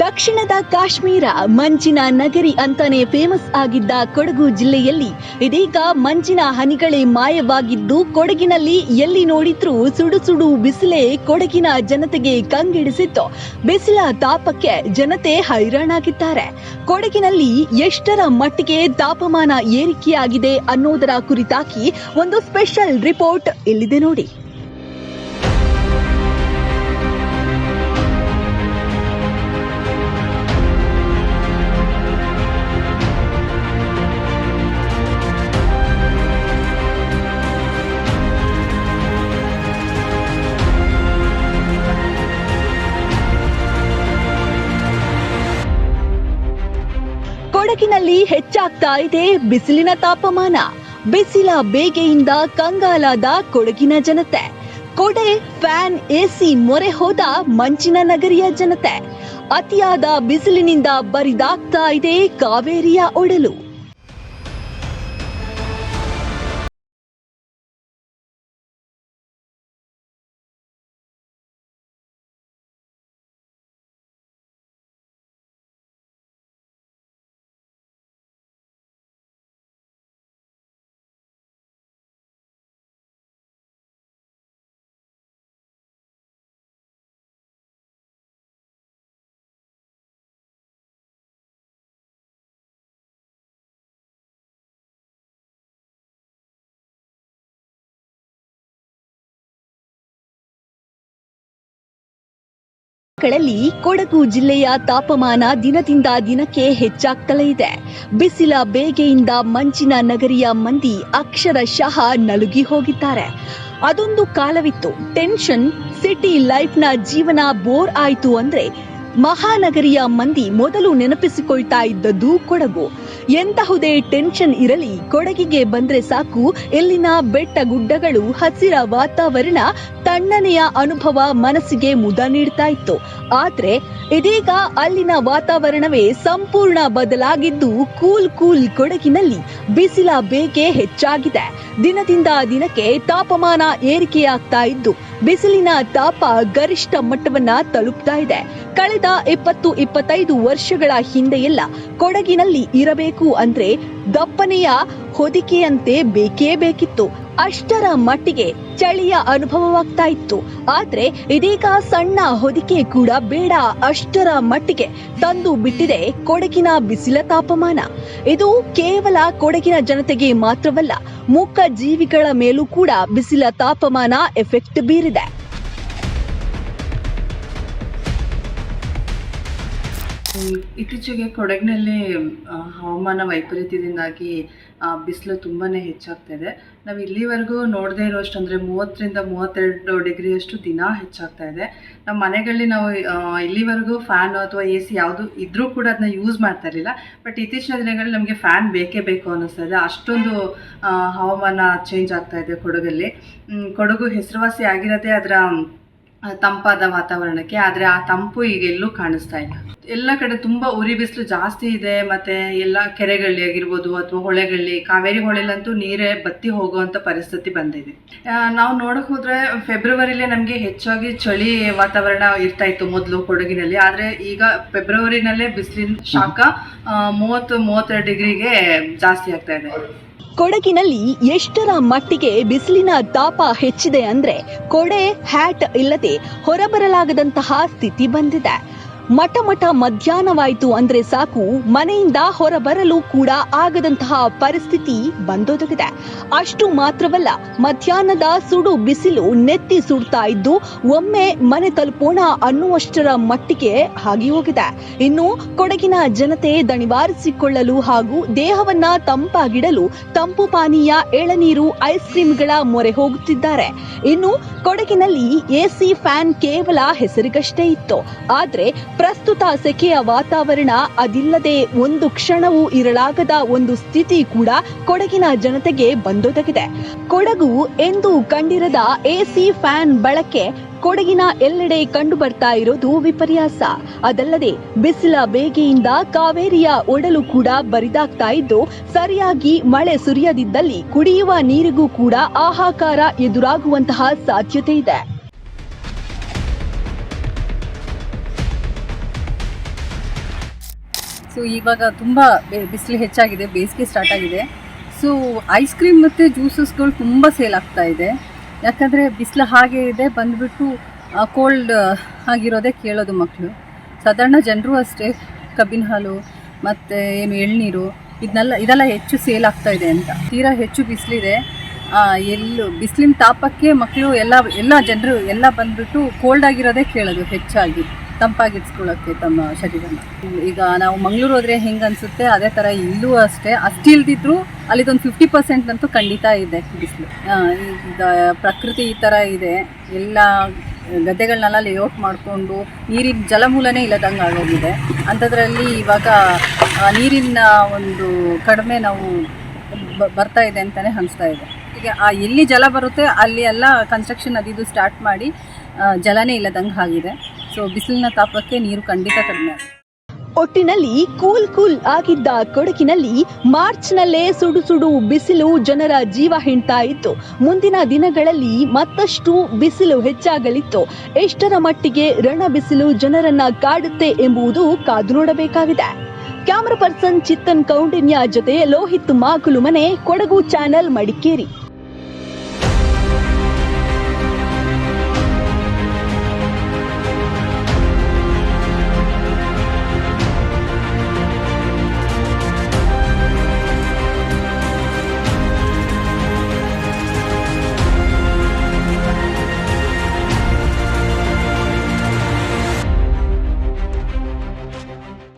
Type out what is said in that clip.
ದಕ್ಷಿಣದ ಕಾಶ್ಮೀರ ಮಂಜಿನ ನಗರಿ ಅಂತಾನೆ ಫೇಮಸ್ ಆಗಿದ್ದ ಕೊಡಗು ಜಿಲ್ಲೆಯಲ್ಲಿ ಇದೀಗ ಮಂಜಿನ ಹನಿಗಳೇ ಮಾಯವಾಗಿದ್ದು ಕೊಡಗಿನಲ್ಲಿ ಎಲ್ಲಿ ನೋಡಿದ್ರೂ ಸುಡು ಸುಡು ಬಿಸಿಲೇ ಕೊಡಗಿನ ಜನತೆಗೆ ಕಂಗೆಡಿಸಿತ್ತು. ಬಿಸಿಲ ತಾಪಕ್ಕೆ ಜನತೆ ಹೈರಾಣಾಗಿದ್ದಾರೆ. ಕೊಡಗಿನಲ್ಲಿ ಎಷ್ಟರ ಮಟ್ಟಿಗೆ ತಾಪಮಾನ ಏರಿಕೆಯಾಗಿದೆ ಅನ್ನೋದರ ಕುರಿತಾಗಿ ಒಂದು ಸ್ಪೆಷಲ್ ರಿಪೋರ್ಟ್ ಇಲ್ಲಿದೆ ನೋಡಿ. ಕೊಡಗಿನಲ್ಲಿ ಹೆಚ್ಚಾಗ್ತಾ ಇದೆ ಬಿಸಿಲಿನ ತಾಪಮಾನ. ಬಿಸಿಲ ಬೇಗೆಯಿಂದ ಕಂಗಾಲಾದ ಕೊಡಗಿನ ಜನತೆ. ಕೊಡೆ ಫ್ಯಾನ್ ಎಸಿ ಮೊರೆ ಹೋದ ಮಂಚಿನ ನಗರಿಯ ಜನತೆ. ಅತಿಯಾದ ಬಿಸಿಲಿನಿಂದ ಬರಿದಾಗ್ತಾ ಇದೆ ಕಾವೇರಿಯ ಒಡಲು. ಗಳಲ್ಲಿ ಕೊಡಗು ಜಿಲ್ಲೆಯ ತಾಪಮಾನ ದಿನದಿಂದ ದಿನಕ್ಕೆ ಹೆಚ್ಚಾಗ್ತಲೇ ಇದೆ. ಬಿಸಿಲ ಬೇಗೆಯಿಂದ ಮಂಚಿನ ನಗರಿಯ ಮಂದಿ ಅಕ್ಷರಶಃ ನಲುಗಿ ಹೋಗಿದ್ದಾರೆ. ಅದೊಂದು ಕಾಲವಿತ್ತು. ಟೆನ್ಷನ್, ಸಿಟಿ ಲೈಫ್ನ ಜೀವನ ಬೋರ್ ಆಯಿತು ಅಂದ್ರೆ ಮಹಾನಗರಿಯ ಮಂದಿ ಮೊದಲು ನೆನಪಿಸಿಕೊಳ್ತಾ ಇದ್ದದ್ದು ಕೊಡಗು. ಎಂತಹುದೇ ಟೆನ್ಷನ್ ಇರಲಿ, ಕೊಡಗಿಗೆ ಬಂದ್ರೆ ಸಾಕು. ಇಲ್ಲಿನ ಬೆಟ್ಟ ಗುಡ್ಡಗಳು, ಹಸಿರ ವಾತಾವರಣ ತಣ್ಣನೆಯ ಅನುಭವ ಮನಸ್ಸಿಗೆ ಮುದ ನೀಡ್ತಾ ಇತ್ತು. ಆದ್ರೆ, ಇದೀಗ ಅಲ್ಲಿನ ವಾತಾವರಣವೇ ಸಂಪೂರ್ಣ ಬದಲಾಗಿದ್ದು ಕೂಲ್ ಕೂಲ್ ಕೊಡಗಿನಲ್ಲಿ ಬಿಸಿಲ ಬೇಗೆ ಹೆಚ್ಚಾಗಿದೆ. ದಿನದಿಂದ ದಿನಕ್ಕೆ ತಾಪಮಾನ ಏರಿಕೆಯಾಗ್ತಾ ಇದ್ದು ಬಿಸಿಲಿನ ತಾಪ ಗರಿಷ್ಠ ಮಟ್ಟವನ್ನ ತಲುಪ್ತಾ ಇದೆ. ಕಳೆದ ಇಪ್ಪತ್ತು ಇಪ್ಪತ್ತೈದು ವರ್ಷಗಳ ಹಿಂದೆಯೆಲ್ಲ ಕೊಡಗಿನಲ್ಲಿ ಇರಬೇಕು ಅಂದ್ರೆ ದಪ್ಪನೆಯ ಹೊದಿಕೆಯಂತೆ ಬೇಕೇ ಬೇಕಿತ್ತು. ಅಷ್ಟರ ಮಟ್ಟಿಗೆ ಚಳಿಯ ಅನುಭವವಾಗ್ತಾ ಇತ್ತು. ಆದ್ರೆ ಇದೀಗ ಸಣ್ಣ ಹೊದಿಕೆ ಕೂಡ ಬೇಡ. ಅಷ್ಟರ ಮಟ್ಟಿಗೆ ತಂದು ಬಿಟ್ಟಿದೆ ಕೊಡಗಿನ ಬಿಸಿಲ ತಾಪಮಾನ. ಇದು ಕೇವಲ ಕೊಡಗಿನ ಜನತೆಗೆ ಮಾತ್ರವಲ್ಲ, ಮೂಕ ಜೀವಿಗಳ ಮೇಲೂ ಕೂಡ ಬಿಸಿಲ ತಾಪಮಾನ ಎಫೆಕ್ಟ್ ಬೀರಿದೆ. ಇತ್ತೀಚೆಗೆ ಕೊಡಗಿನಲ್ಲಿ ಹವಾಮಾನ ವೈಪರೀತ್ಯದಿಂದಾಗಿ ಬಿಸಿಲು ತುಂಬಾ ಹೆಚ್ಚಾಗ್ತಾ ಇದೆ ನಾವು ಇಲ್ಲಿವರೆಗೂ ನೋಡದೇ ಇರೋಷ್ಟು ಅಂದರೆ ಮೂವತ್ತರಿಂದ ಮೂವತ್ತೆರಡು ಡಿಗ್ರಿಯಷ್ಟು ದಿನ ಹೆಚ್ಚಾಗ್ತಾ ಇದೆ. ನಮ್ಮ ಮನೆಗಳಲ್ಲಿ ನಾವು ಇಲ್ಲಿವರೆಗೂ ಫ್ಯಾನ್ ಅಥವಾ ಎ ಸಿ ಯಾವುದು ಇದ್ರೂ ಕೂಡ ಅದನ್ನ ಯೂಸ್ ಮಾಡ್ತಾ ಇರಲಿಲ್ಲ. ಬಟ್ ಇತ್ತೀಚಿನ ದಿನಗಳಲ್ಲಿ ನಮಗೆ ಫ್ಯಾನ್ ಬೇಕೇ ಬೇಕು ಅನ್ನಿಸ್ತಾ ಇದೆ ಅಷ್ಟೊಂದು ಹವಾಮಾನ ಚೇಂಜ್ ಆಗ್ತಾ ಇದೆ ಕೊಡಗಲ್ಲಿ. ಕೊಡಗು ಹೆಸರುವಾಸಿ ಆಗಿರೋದೇ ಅದರ ತಂಪಾದ ವಾತಾವರಣಕ್ಕೆ, ಆದರೆ ಆ ತಂಪು ಈಗ ಎಲ್ಲೂ ಕಾಣಿಸ್ತಾ ಇಲ್ಲ. ಎಲ್ಲ ಕಡೆ ತುಂಬ ಉರಿ ಬಿಸಿಲು ಜಾಸ್ತಿ ಇದೆ, ಮತ್ತೆ ಎಲ್ಲ ಕೆರೆಗಳಲ್ಲಿ ಆಗಿರ್ಬೋದು ಅಥವಾ ಹೊಳೆಗಳಲ್ಲಿ ಕಾವೇರಿ ಹೊಳೆಲಂತೂ ನೀರೇ ಬತ್ತಿ ಹೋಗುವಂಥ ಪರಿಸ್ಥಿತಿ ಬಂದಿದೆ. ನಾವು ನೋಡಕ್ಕೆ ಹೋದ್ರೆ ಫೆಬ್ರವರಿಲಿ ನಮಗೆ ಹೆಚ್ಚಾಗಿ ಚಳಿ ವಾತಾವರಣ ಇರ್ತಾ ಇತ್ತು ಮೊದಲು ಕೊಡಗಿನಲ್ಲಿ. ಆದ್ರೆ ಈಗ ಫೆಬ್ರವರಿನಲ್ಲೇ ಬಿಸಿಲಿನ ಶಾಖ ಮೂವತ್ತು, ಮೂವತ್ತೆರಡು ಡಿಗ್ರಿಗೆ ಜಾಸ್ತಿ ಆಗ್ತಾ ಇದೆ. ಕೊಡಗಿನಲ್ಲಿ ಎಷ್ಟರ ಮಟ್ಟಿಗೆ ಬಿಸಿಲಿನ ತಾಪ ಹೆಚ್ಚಿದೆ ಅಂದ್ರೆ ಕೊಡೆ ಹ್ಯಾಟ್ ಇಲ್ಲದೆ ಹೊರಬರಲಾಗದಂತಹ ಸ್ಥಿತಿ ಬಂದಿದೆ. ಮಠ ಮಠ ಮಧ್ಯಾಹ್ನವಾಯಿತು ಅಂದ್ರೆ ಸಾಕು, ಮನೆಯಿಂದ ಹೊರಬರಲು ಕೂಡ ಆಗದಂತಹ ಪರಿಸ್ಥಿತಿ ಬಂದೊದಗಿದೆ. ಅಷ್ಟು ಮಾತ್ರವಲ್ಲ, ಮಧ್ಯಾಹ್ನದ ಸುಡು ಬಿಸಿಲು ನೆತ್ತಿ ಸುಡ್ತಾ ಇದ್ದು ಒಮ್ಮೆ ಮನೆ ತಲುಪೋಣ ಅನ್ನುವಷ್ಟರ ಮಟ್ಟಿಗೆ ಆಗಿ ಹೋಗಿದೆ. ಇನ್ನು ಕೊಡಗಿನ ಜನತೆ ದಣಿವಾರಿಸಿಕೊಳ್ಳಲು ಹಾಗೂ ದೇಹವನ್ನ ತಂಪಾಗಿಡಲು ತಂಪು ಪಾನೀಯ, ಎಳನೀರು ಐಸ್ ಕ್ರೀಮ್ಗಳ ಮೊರೆ ಹೋಗುತ್ತಿದ್ದಾರೆ. ಇನ್ನು ಕೊಡಗಿನಲ್ಲಿ ಎಸಿ ಫ್ಯಾನ್ ಕೇವಲ ಹೆಸರಿಗಷ್ಟೇ ಇತ್ತು. ಆದ್ರೆ ಪ್ರಸ್ತುತ ಸೆಕೆಯ ವಾತಾವರಣ ಅದಿಲ್ಲದೆ ಒಂದು ಕ್ಷಣವೂ ಇರಲಾಗದ ಒಂದು ಸ್ಥಿತಿ ಕೂಡ ಕೊಡಗಿನ ಜನತೆಗೆ ಬಂದೊದಗಿದೆ. ಕೊಡಗು ಎಂದು ಕಂಡಿರದ ಎಸಿ ಫ್ಯಾನ್ ಬಳಕೆ ಕೊಡಗಿನ ಎಲ್ಲೆಡೆ ಕಂಡು ಬರ್ತಾ ಇರೋದು ವಿಪರ್ಯಾಸ. ಅದಲ್ಲದೆ ಬಿಸಿಲ ಬೇಗೆಯಿಂದ ಕಾವೇರಿಯ ಒಡಲು ಕೂಡ ಬರಿದಾಗ್ತಾ ಇದ್ದು, ಸರಿಯಾಗಿ ಮಳೆ ಸುರಿಯದಿದ್ದಲ್ಲಿ ಕುಡಿಯುವ ನೀರಿಗೂ ಕೂಡ ಆಹಾಕಾರ ಎದುರಾಗುವಂತಹ ಸಾಧ್ಯತೆ ಇದೆ. ಸೊ, ಇವಾಗ ತುಂಬ ಬಿಸಿಲು ಹೆಚ್ಚಾಗಿದೆ, ಬೇಸಿಗೆ ಸ್ಟಾರ್ಟ್ ಆಗಿದೆ. ಸೊ ಐಸ್ ಕ್ರೀಮ್ ಮತ್ತು ಜ್ಯೂಸಸ್ಗಳು ತುಂಬ ಸೇಲ್ ಆಗ್ತಾ ಇದೆ. ಯಾಕಂದರೆ ಬಿಸಿಲು ಹಾಗೆ ಇದೆ, ಬಂದುಬಿಟ್ಟು ಕೋಲ್ಡ್ ಆಗಿರೋದೇ ಕೇಳೋದು ಮಕ್ಕಳು ಸಾಧಾರಣ ಜನರು ಅಷ್ಟೇ, ಕಬ್ಬಿನ ಹಾಲು, ಮತ್ತು ಏನು ಎಳ್ನೀರು ಇದನ್ನೆಲ್ಲ ಇದೆಲ್ಲ ಹೆಚ್ಚು ಸೇಲ್ ಆಗ್ತಾ ಇದೆ ಅಂತ. ತೀರಾ ಹೆಚ್ಚು ಬಿಸಿಲಿದೆ. ಎಲ್ಲೂ, ಬಿಸಿಲಿನ ತಾಪಕ್ಕೆ ಮಕ್ಕಳು ಎಲ್ಲ ಎಲ್ಲ ಜನರು, ಎಲ್ಲ ಬಂದ್ಬಿಟ್ಟು ಕೋಲ್ಡ್ ಆಗಿರೋದೇ ಕೇಳೋದು, ಹೆಚ್ಚಾಗಿ. ತಂಪಾಗಿಡ್ಸ್ಕೊಳ್ಳೋಕ್ಕೆ ತಮ್ಮ ಶರೀರನ. ಈಗ ನಾವು ಮಂಗಳೂರು ಹೋದ್ರೆ ಹೆಂಗೆ ಅನಿಸುತ್ತೆ? ಅದೇ ಥರ ಇಲ್ಲೂ ಅಷ್ಟೇ. ಅಷ್ಟು ಇಲ್ದಿದ್ರು ಅಲ್ಲಿದೊಂದು ಫಿಫ್ಟಿ ಪರ್ಸೆಂಟ್ ಅಂತೂ ಖಂಡಿತ ಇದೆ ಬಿಸಿಲು. ಈಗ ಪ್ರಕೃತಿ ಈ ಥರ ಇದೆ. ಎಲ್ಲ ಗದ್ದೆಗಳನ್ನೆಲ್ಲ ಲೇಔಟ್ ಮಾಡಿಕೊಂಡು ನೀರಿನ ಜಲಮೂಲನೇ ಇಲ್ಲದಂಗೆ ಆಗೋಗಿದೆ. ಅಂಥದ್ರಲ್ಲಿ ಇವಾಗ ನೀರಿನ ಒಂದು ಕಡಿಮೆ ನಾವು ಬರ್ತಾ ಇದೆ ಅಂತಲೇ ಅನಿಸ್ತಾ ಇದೆ. ಈಗ ಆ, ಎಲ್ಲಿ ಜಲ ಬರುತ್ತೆ, ಅಲ್ಲಿ ಎಲ್ಲ ಕನ್ಸ್ಟ್ರಕ್ಷನ್ ಅದಿದು ಸ್ಟಾರ್ಟ್ ಮಾಡಿ ಜಲನೇ ಇಲ್ಲದಂಗೆ ಆಗಿದೆ. ಸೊ ಬಿಸಿಲಿನ ತಾಪಕ್ಕೆ ನೀರು ಖಂಡಿತ ಕಡಿಮೆ ಒಟ್ಟಿನಲ್ಲಿ ಕೂಲ್ ಕೂಲ್ ಆಗಿದ್ದ ಕೊಡಗಿನಲ್ಲಿ ಮಾರ್ಚ್ನಲ್ಲೇ ಸುಡು ಸುಡು ಬಿಸಿಲು ಜನರ ಜೀವ ಹಿಂಡ್ತಾ ಇತ್ತು. ಮುಂದಿನ ದಿನಗಳಲ್ಲಿ ಮತ್ತಷ್ಟು ಬಿಸಿಲು ಹೆಚ್ಚಾಗಲಿತ್ತು. ಎಷ್ಟರ ಮಟ್ಟಿಗೆ ರಣ ಬಿಸಿಲು ಜನರನ್ನ ಕಾಡುತ್ತೆ ಎಂಬುದು ಕಾದು ನೋಡಬೇಕಾಗಿದೆ. ಕ್ಯಾಮರಾ ಪರ್ಸನ್ ಚಿತ್ತನ್ ಕೌಂಡಿನ್ಯ ಜೊತೆ ಲೋಹಿತ್ ಮಾಕುಲು ಮನೆ, ಕೊಡಗು ಚಾನೆಲ್ ಮಡಿಕೇರಿ.